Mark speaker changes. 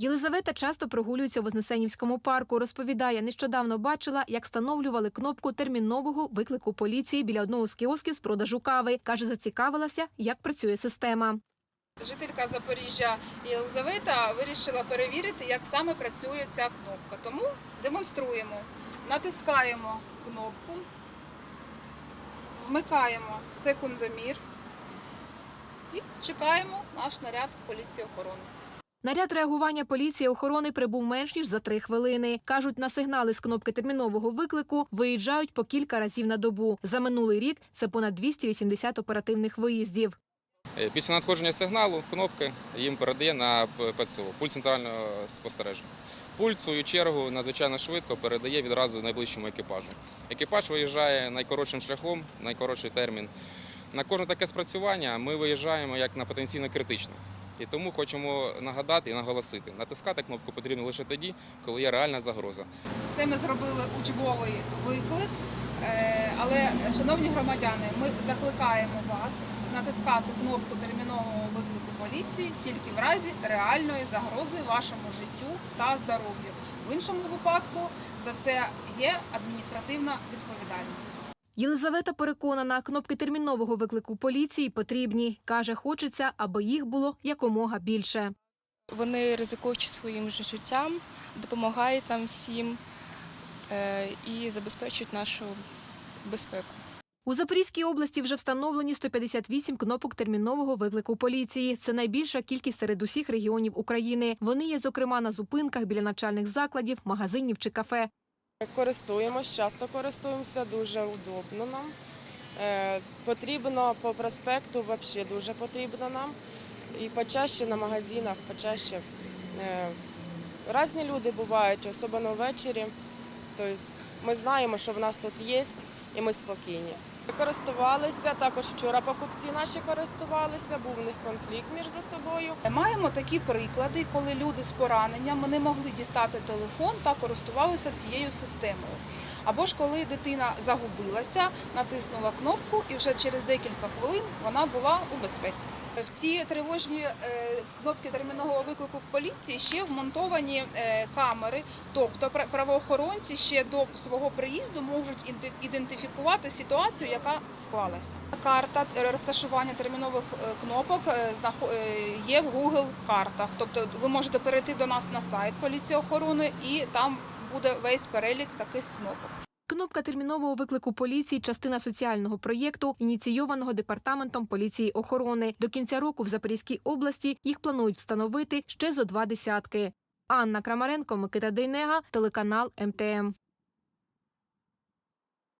Speaker 1: Єлизавета часто прогулюється у Вознесенівському парку. Розповідає, нещодавно бачила, як встановлювали кнопку термінового виклику поліції біля одного з кіосків з продажу кави. Каже, зацікавилася, як працює система.
Speaker 2: Жителька Запоріжжя Єлизавета вирішила перевірити, як саме працює ця кнопка. Тому демонструємо. Натискаємо кнопку, вмикаємо секундомір і чекаємо наш наряд поліції охорони.
Speaker 1: Наряд реагування поліції охорони прибув менш ніж за три хвилини. Кажуть, на сигнали з кнопки термінового виклику виїжджають по кілька разів на добу. За минулий рік це понад 280 оперативних виїздів.
Speaker 3: Е, Після надходження сигналу кнопки їм передає на ПЦО, пульт центрального спостереження. Пульт, свою чергу, надзвичайно швидко передає відразу найближчому екіпажу. Екіпаж виїжджає найкоротшим шляхом, найкоротший термін. На кожне таке спрацювання ми виїжджаємо як на потенційно критичне. І тому хочемо нагадати і наголосити: натискати кнопку потрібно лише тоді, коли є реальна загроза.
Speaker 2: Це ми зробили учбовий виклик. Е, Але, шановні громадяни, ми закликаємо вас натискати кнопку термінового виклику поліції тільки в разі реальної загрози вашому життю та здоров'ю. В іншому випадку за це є адміністративна відповідальність.
Speaker 1: Єлизавета переконана, кнопки термінового виклику поліції потрібні. Каже, хочеться, аби їх було якомога більше.
Speaker 4: Вони ризикуючи своїм життям, допомагають нам всім е, і забезпечують нашу безпеку.
Speaker 1: У Запорізькій області вже встановлені 158 кнопок термінового виклику поліції. Це найбільша кількість серед усіх регіонів України. Вони є, зокрема, на зупинках біля навчальних закладів, магазинів чи кафе.
Speaker 5: Користуємось, часто користуємося, дуже удобно нам. Е, потрібно по проспекту, взагалі дуже потрібно нам. І почаще на магазинах, почаще. Разні різні люди бувають, особливо ввечері. Тобто ми знаємо, що в нас тут є, і ми спокійні. Користувалися, також вчора покупці наші користувалися, був у них конфлікт між собою.
Speaker 2: Маємо такі приклади, коли люди з пораненням не могли дістати телефон та користувалися цією системою. Або ж коли дитина загубилася, натиснула кнопку і вже через декілька хвилин вона була у безпеці. В ці тривожні е, кнопки термінового виклику в поліції ще вмонтовані е, камери, тобто пра- правоохоронці ще до свого приїзду можуть ідентифікувати ситуацію, яка склалася. Карта е, розташування термінових кнопок є в Google картах. Тобто ви можете перейти до нас на сайт поліції охорони і там буде весь перелік таких кнопок.
Speaker 1: Кнопка термінового виклику поліції частина соціального проєкту, ініційованого департаментом поліції охорони. До кінця року в Запорізькій області їх планують встановити ще зо два десятки. Анна Крамаренко, Микита Дейнега, телеканал МТМ.